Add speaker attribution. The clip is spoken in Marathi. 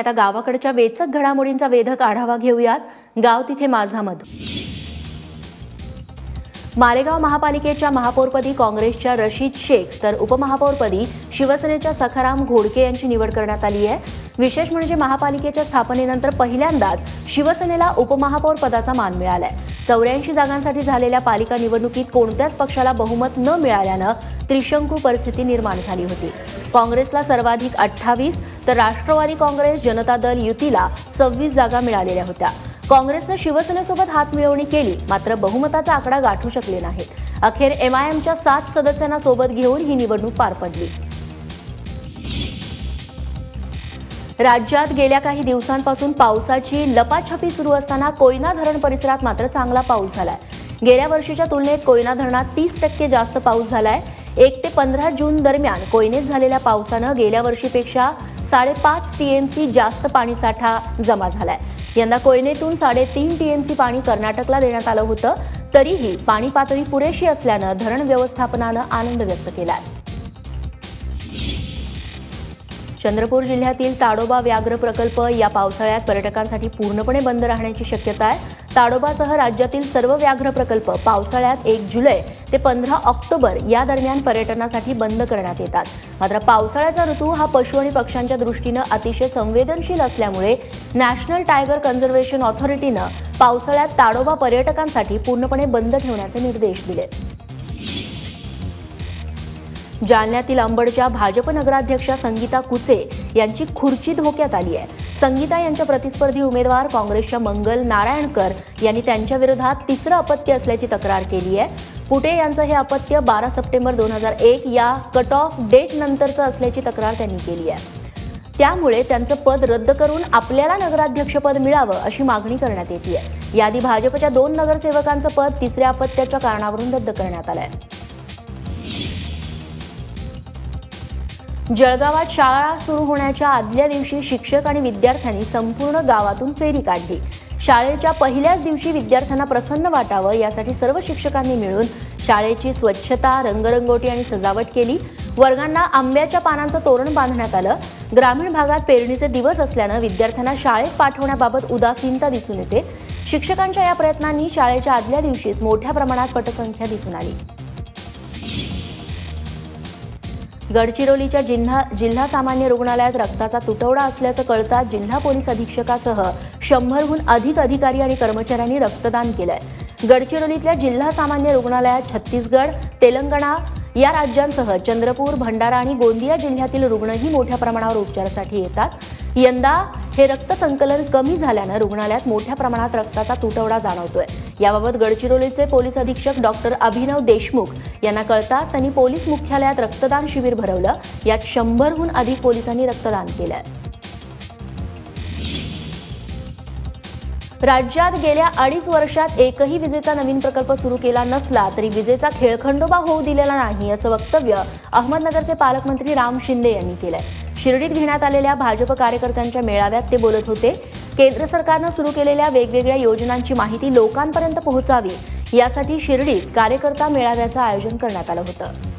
Speaker 1: आता गावाकडच्या वेचक घडामोडींचा वेधक आढावा घेऊयात. गाव तिथे माझा मध मालेगाव महापालिकेच्या महापौरपदी काँग्रेसच्या रशीद शेख तर उपमहापौरपदी शिवसेनेच्या सखाराम घोडके यांची निवड करण्यात आली आहे. विशेष म्हणजे महापालिकेच्या स्थापनेनंतर पहिल्यांदाच शिवसेनेला उपमहापौर पदाचा मान मिळालाय. चौऱ्याऐंशी जागांसाठी झालेल्या पालिका निवडणुकीत कोणत्याच पक्षाला बहुमत न मिळाल्यानं त्रिशंकू परिस्थिती निर्माण झाली होती. काँग्रेसला सर्वाधिक अठ्ठावीस तर राष्ट्रवादी काँग्रेस जनता दल युतीला सव्वीस जागा मिळालेल्या होत्या. काँग्रेसनं शिवसेनेसोबत हातमिळवणी केली मात्र बहुमताचा आकडा गाठू शकले नाहीत. अखेर एमआयएमच्या सात सदस्यांना सोबत घेऊन ही निवडणूक पार पडली. राज्यात गेल्या काही दिवसांपासून पावसाची लपाछपी सुरू असताना कोयना धरण परिसरात मात्र चांगला पाऊस झालाय. गेल्या वर्षीच्या तुलनेत कोयना धरणात तीस टक्के जास्त पाऊस झालाय. एक ते पंधरा जून दरम्यान कोयनेत झालेल्या पावसानं गेल्या वर्षीपेक्षा साडेपाच टीएमसी जास्त पाणीसाठा जमा झालाय. यंदा कोयनेतून साडेतीन टीएमसी पाणी कर्नाटकला देण्यात आलं होतं तरीही पाणी पातळी पुरेशी असल्यानं धरण व्यवस्थापनानं आनंद व्यक्त केला आहे चंद्रपूर जिल्ह्यातील ताडोबा व्याघ्र प्रकल्प या पावसाळ्यात पर्यटकांसाठी पूर्णपणे बंद राहण्याची शक्यता आहे. ताडोबासह राज्यातील सर्व व्याघ्र प्रकल्प पावसाळ्यात एक जुलै ते पंधरा ऑक्टोबर या दरम्यान पर्यटनासाठी बंद करण्यात येतात. मात्र पावसाळ्याचा ऋतू हा पशु आणि पक्ष्यांच्या दृष्टीनं अतिशय संवेदनशील असल्यामुळे नॅशनल टायगर कन्झर्वेशन ऑथॉरिटीनं पावसाळ्यात ताडोबा पर्यटकांसाठी पूर्णपणे बंद ठेवण्याचे निर्देश दिलेत. जालन्यातील अंबडच्या भाजप नगराध्यक्षा संगीता कुचे यांची खुर्ची धोक्यात आली आहे. संगीता यांच्या प्रतिस्पर्धी उमेदवार काँग्रेसच्या मंगल नारायणकर यांनी त्यांच्या विरोधात तिसरं अपत्य असल्याची तक्रार केली आहे. कुटे यांचं हे अपत्य बारा सप्टेंबर दोन हजार एक या कट ऑफ डेट नंतरचं असल्याची तक्रार त्यांनी केली आहे. त्यामुळे त्यांचं पद रद्द करून आपल्याला नगराध्यक्षपद मिळावं अशी मागणी करण्यात येते. याआधी भाजपच्या दोन नगरसेवकांचं पद तिसऱ्या अपत्याच्या कारणावरून रद्द करण्यात आलं आहे जळगावात शाळा सुरू होण्याच्या आदल्या दिवशी शिक्षक आणि विद्यार्थ्यांनी संपूर्ण गावातून फेरी काढली. शाळेच्या पहिल्याच दिवशी विद्यार्थ्यांना प्रसन्न वाटावं यासाठी सर्व शिक्षकांनी मिळून शाळेची स्वच्छता रंगरंगोटी आणि सजावट केली. वर्गांना आंब्याच्या पानांचं तोरण बांधण्यात आलं. ग्रामीण भागात पेरणीचे दिवस असल्यानं विद्यार्थ्यांना शाळेत पाठवण्याबाबत उदासीनता दिसून येते. शिक्षकांच्या या प्रयत्नांनी शाळेच्या आदल्या दिवशीच मोठ्या प्रमाणात पटसंख्या दिसून आली. गडचिरोलीच्या जिल्हा जिल्हा सामान्य रुग्णालयात रक्ताचा तुटवडा असल्याचं कळताच जिल्हा पोलीस अधीक्षकासह शंभरहून अधिक अधिकारी आणि कर्मचाऱ्यांनी रक्तदान केलंय. गडचिरोलीतल्या जिल्हा सामान्य रुग्णालयात छत्तीसगड तेलंगणा या राज्यांसह चंद्रपूर भंडारा आणि गोंदिया जिल्ह्यातील रुग्णही मोठ्या प्रमाणावर उपचारासाठी येतात. यंदा हे रक्त संकलन कमी झाल्यानं रुग्णालयात मोठ्या प्रमाणात रक्ताचा तुटवडा जाणवतोय. याबाबत गडचिरोलीचे पोलीस अधीक्षक डॉक्टर अभिनव देशमुख यांना कळताच त्यांनी पोलीस मुख्यालयात रक्तदान शिबिर भरवलं. यात शंभरहून अधिक पोलिसांनी रक्तदान केलंय. राज्यात गेल्या अडीच वर्षात एकही विजेचा नवीन प्रकल्प सुरू केला नसला तरी विजेचा खेळखंडोबा होऊ दिलेला नाही असं वक्तव्य अहमदनगरचे पालकमंत्री राम शिंदे यांनी केलंय. शिर्डीत घेण्यात आलेल्या भाजप कार्यकर्त्यांच्या मेळाव्यात ते बोलत होते केंद्र सरकारनं सुरू केलेल्या वेगवेगळ्या योजनांची माहिती लोकांपर्यंत पोहोचावी यासाठी शिर्डीत कार्यकर्ता मेळाव्याचं आयोजन करण्यात आलं होतं.